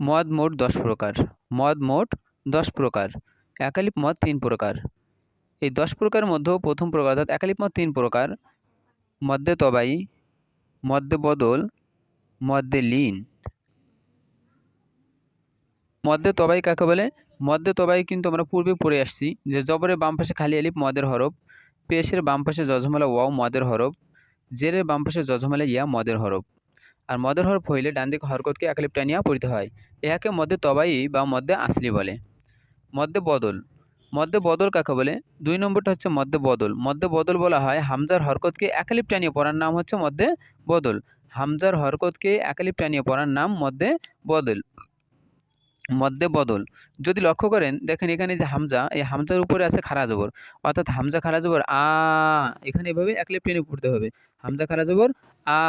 মদ মোট দশ প্রকার। মদ মোট দশ প্রকার। একালিপ মদ তিন প্রকার। এই দশ প্রকারের মধ্যেও প্রথম প্রকার অর্থাৎ একালিপ মদ তিন প্রকার। মদ্যে তবাই, মদ্যে বদল, মদ্যে লীন। মদ্যে তবাই কাকে বলে? মদ্যে তবাই কিন্তু আমরা পূর্বে পড়ে আসছি যে জবরের বাম পাশে খালি আলিপ মদের হরফ, পেশের বাম পাশে যজমালা ওয়াও মদের হরফ, জেরের বাম পাশে যজমালা ইয়া মদের হরফ। আর মদের হরফ হইলে ডান দিকে হরকতকে একলিপ টানিয়া পড়িতে হয়। ইহাকে মধ্যে তবাই বা মধ্যে আসলি বলে। মধ্যে বদল। মধ্যে বদল কাকে বলে? দুই নম্বরটা হচ্ছে মধ্যে বদল। মধ্যে বদল বলা হয় হামজার হরকতকে একলিপ টানিয়ে পড়ার নাম হচ্ছে মধ্যে বদল। হামজার হরকতকে একলিপ টানিয়ে পড়ার নাম মধ্যে বদল। মধ্যে বদল। যদি লক্ষ্য করেন, দেখেন এখানে যে হামজা, এই হামজার উপরে আছে খারা জবর। অর্থাৎ হামজা, খারা জবর, আ, এখানে এভাবে একলিপ টেনে পড়তে হবে। হামজা, খারা জবর, আ,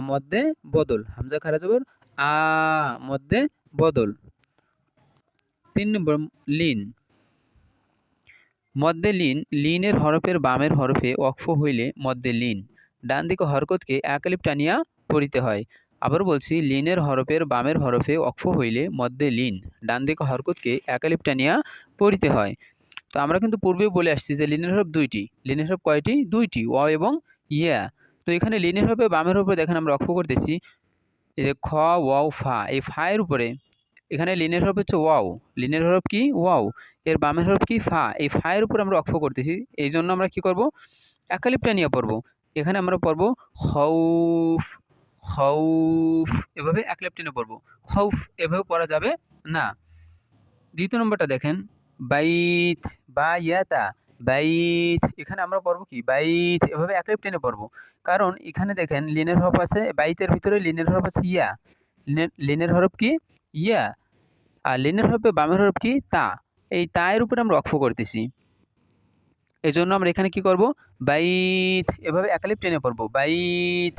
মধ্যে বদল। হামজা, খারা জবর, আ, মধ্যে বদল। তিন নম্বর, লিন। মধ্যে লিন, লিনের হরফের বামের হরফে অক্ফ হইলে মধ্যে লিন। ডান দিকে হরকতকে একালিপ টানিয়া পড়িতে হয়। আবার বলছি, লিনের হরফের বামের হরফে অক্ষ হইলে মধ্যে লিন ডান দিকে হরকতকে একালিপ টানিয়া পড়িতে হয়। তো আমরা কিন্তু পূর্বেও বলে আসছি যে লিনের হরফ দুইটি, লিনের হরফ কয়টি? দুইটি, অ এবং ইয়া। তো এখানে লিনের হরফে বামের হরফে দেখেন আমরা অক্ষ করতেছি, এই যে খ, ওয়াও, ফা, এই ফায়ের উপরে। এখানে লিনের হরফ হচ্ছে ওয়াও, লিনের হরফ কি? ওয়াও। এর বামের হরফ কি? ফা। এই ফায়ের উপর আমরা অক্ষ করতেছি এই জন্য আমরা কি করব? একালিপটা নিয়ে পড়ব। এখানে আমরা পড়ব খৌফ খৌফ, এভাবে একলিপ টেনে পড়ব। খৌফ, এভাবে পড়া যাবে না। দ্বিতীয় নম্বরটা দেখেন, বাইত বা ইয়াতা বাইত, এখানে আমরা পড়ব কি? বাইত, এভাবে একলিপ টেনে পড়ব। কারণ এখানে দেখেন, লিনের হরফ আছে, বাইতের ভিতরে লিনের হরফ আছে ইয়া। লিনের হরফ কি? ইয়া। আর লিনের হরফে বামের হরফ কি? তা। এই তায়ের উপরে আমরা অক্ষ করতেছি। এই জন্য আমরা এখানে কি করব? বাইত, এভাবে একালিপ টেনে পড়ব। বাইত